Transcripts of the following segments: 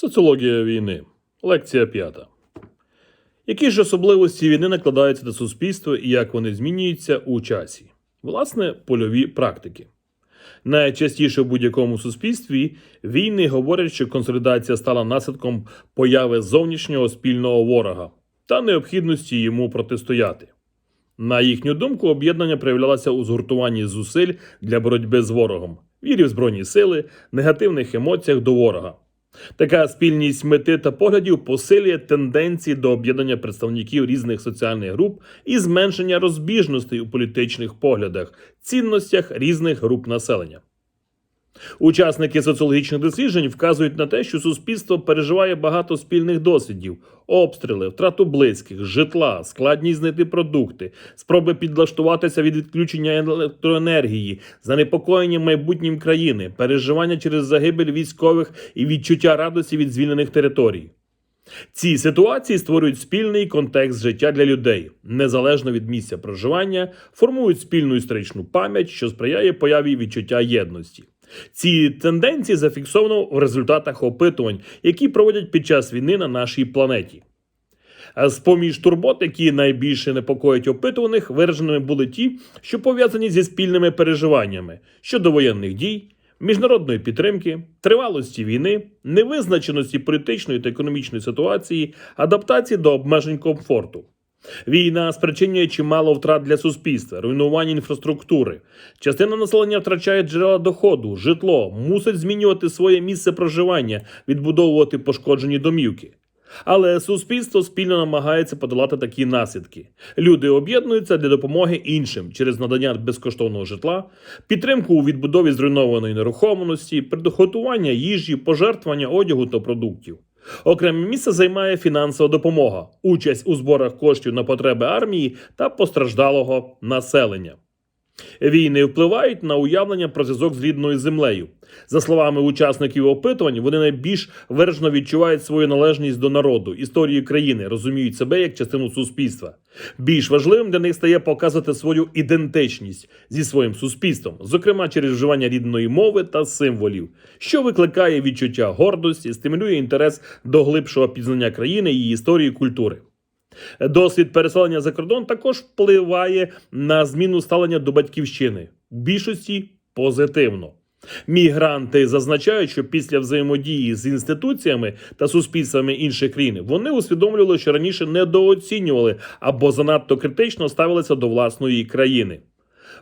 Соціологія війни. Лекція п'ята. Які ж особливості війни накладаються на суспільство і як вони змінюються у часі? Власне, польові практики. Найчастіше в будь-якому суспільстві війни говорять, що консолідація стала наслідком появи зовнішнього спільного ворога та необхідності йому протистояти. На їхню думку, об'єднання проявлялося у згуртуванні зусиль для боротьби з ворогом, вірі в збройні сили, негативних емоціях до ворога. Така спільність мети та поглядів посилює тенденції до об'єднання представників різних соціальних груп і зменшення розбіжностей у політичних поглядах, цінностях різних груп населення. Учасники соціологічних досліджень вказують на те, що суспільство переживає багато спільних досвідів: обстріли, втрату близьких, житла, складність знайти продукти, спроби підлаштуватися від відключення електроенергії, занепокоєння майбутнім країни, переживання через загибель військових і відчуття радості від звільнених територій. Ці ситуації створюють спільний контекст життя для людей, незалежно від місця проживання, формують спільну історичну пам'ять, що сприяє появі відчуття єдності. Ці тенденції зафіксовано в результатах опитувань, які проводять під час війни на нашій планеті. З поміж турбот, які найбільше непокоїть опитуваних, вираженими були ті, що пов'язані зі спільними переживаннями щодо воєнних дій, міжнародної підтримки, тривалості війни, невизначеності політичної та економічної ситуації, адаптації до обмежень комфорту. Війна спричинює чимало втрат для суспільства, руйнування інфраструктури. Частина населення втрачає джерела доходу, житло, мусить змінювати своє місце проживання, відбудовувати пошкоджені домівки. Але суспільство спільно намагається подолати такі наслідки. Люди об'єднуються для допомоги іншим через надання безкоштовного житла, підтримку у відбудові зруйнованої нерухомості, приготування їжі, пожертвування одягу та продуктів. Окреме місце займає фінансова допомога, участь у зборах коштів на потреби армії та постраждалого населення. Війни впливають на уявлення про зв'язок з рідною землею. За словами учасників опитувань, вони найбільш виражено відчувають свою належність до народу, історії країни, розуміють себе як частину суспільства. Більш важливим для них стає показувати свою ідентичність зі своїм суспільством, зокрема через вживання рідної мови та символів, що викликає відчуття гордості, стимулює інтерес до глибшого пізнання країни, її історії, культури. Досвід переселення за кордон також впливає на зміну ставлення до батьківщини більшості позитивно. Мігранти зазначають, що після взаємодії з інституціями та суспільствами інших країн вони усвідомлювали, що раніше недооцінювали або занадто критично ставилися до власної країни.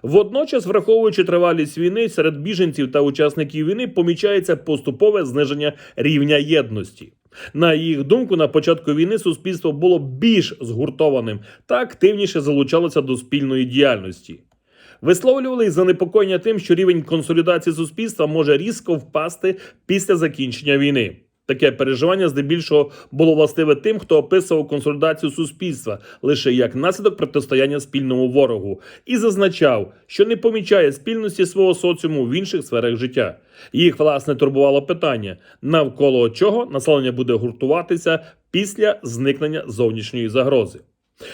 Водночас, враховуючи тривалість війни, серед біженців та учасників війни помічається поступове зниження рівня єдності. На їх думку, на початку війни суспільство було більш згуртованим та активніше залучалося до спільної діяльності. Висловлювали й занепокоєння тим, що рівень консолідації суспільства може різко впасти після закінчення війни. Таке переживання здебільшого було властиве тим, хто описував консолідацію суспільства лише як наслідок протистояння спільному ворогу, і зазначав, що не помічає спільності свого соціуму в інших сферах життя. Їх власне турбувало питання, навколо чого населення буде гуртуватися після зникнення зовнішньої загрози.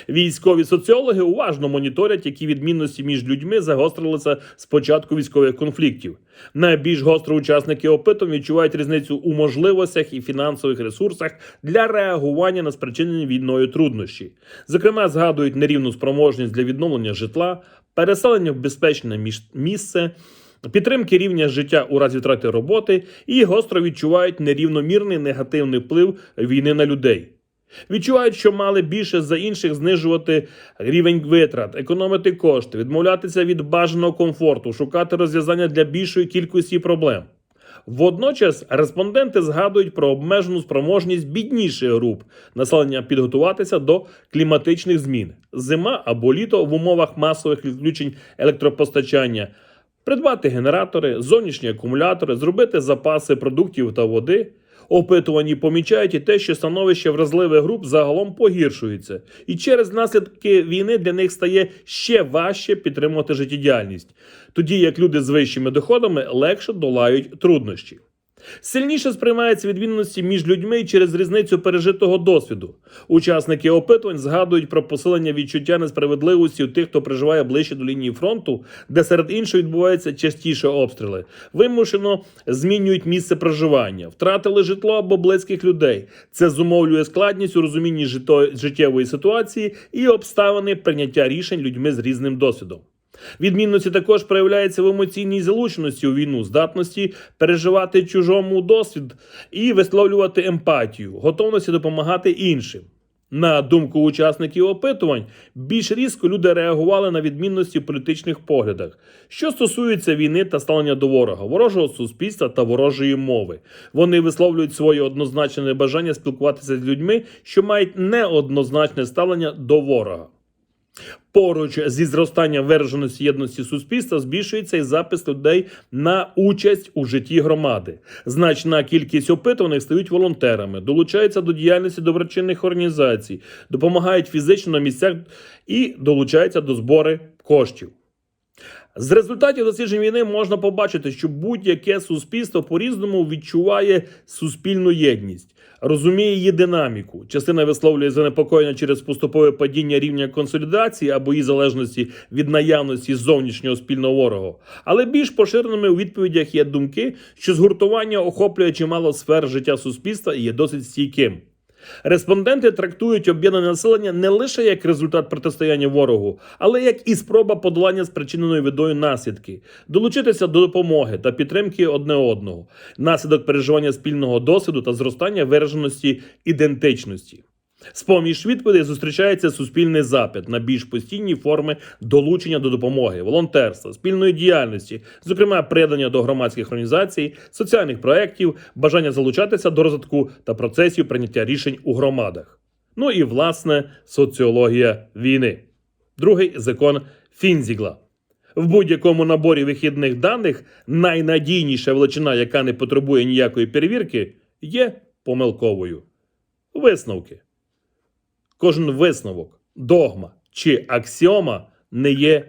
Військові соціологи уважно моніторять, які відмінності між людьми загострилися з початку військових конфліктів. Найбільш гостро учасники опитувань відчувають різницю у можливостях і фінансових ресурсах для реагування на спричинені війною труднощі. Зокрема, згадують нерівну спроможність для відновлення житла, переселення в безпечне місце. Підтримки рівня життя у разі втрати роботи і гостро відчувають нерівномірний негативний вплив війни на людей. Відчувають, що мали більше за інших знижувати рівень витрат, економити кошти, відмовлятися від бажаного комфорту, шукати розв'язання для більшої кількості проблем. Водночас респонденти згадують про обмежену спроможність бідніших груп населення підготуватися до кліматичних змін, зима або літо в умовах масових відключень електропостачання, придбати генератори, зовнішні акумулятори, зробити запаси продуктів та води. Опитувані помічають і те, що становище вразливих груп загалом погіршується, і через наслідки війни для них стає ще важче підтримувати життєдіяльність, тоді як люди з вищими доходами легше долають труднощі. Сильніше сприймаються відмінності між людьми через різницю пережитого досвіду. Учасники опитувань згадують про посилення відчуття несправедливості у тих, хто проживає ближче до лінії фронту, де серед іншого відбуваються частіше обстріли. Вимушено змінюють місце проживання, втратили житло або близьких людей. Це зумовлює складність у розумінні життєвої ситуації і обставини прийняття рішень людьми з різним досвідом. Відмінності також проявляються в емоційній залученості у війну, здатності переживати чужому досвід і висловлювати емпатію, готовності допомагати іншим. На думку учасників опитувань, більш різко люди реагували на відмінності в політичних поглядах, що стосується війни та ставлення до ворога, ворожого суспільства та ворожої мови. Вони висловлюють своє однозначне небажання спілкуватися з людьми, що мають неоднозначне ставлення до ворога. Поруч зі зростанням вираженості єдності суспільства збільшується і запис людей на участь у житті громади. Значна кількість опитуваних стають волонтерами, долучаються до діяльності доброчинних організацій, допомагають фізично на місцях і долучаються до збори коштів. З результатів досліджень війни можна побачити, що будь-яке суспільство по-різному відчуває суспільну єдність, розуміє її динаміку. Частина висловлює занепокоєння через поступове падіння рівня консолідації або її залежності від наявності зовнішнього спільного ворога. Але більш поширеними у відповідях є думки, що згуртування охоплює чимало сфер життя суспільства і є досить стійким. Респонденти трактують об'єднане населення не лише як результат протистояння ворогу, але як і спроба подолання спричиненої видою наслідки, долучитися до допомоги та підтримки одне одного, наслідок переживання спільного досвіду та зростання вираженості ідентичності. З поміж відповідей зустрічається суспільний запит на більш постійні форми долучення до допомоги, волонтерства, спільної діяльності, зокрема приєднання до громадських організацій, соціальних проєктів, бажання залучатися до розвитку та процесів прийняття рішень у громадах. Ну і власне соціологія війни. Другий закон Фінзігла. В будь-якому наборі вихідних даних найнадійніша величина, яка не потребує ніякої перевірки, є помилковою. Висновки. Кожен висновок, догма чи аксіома не є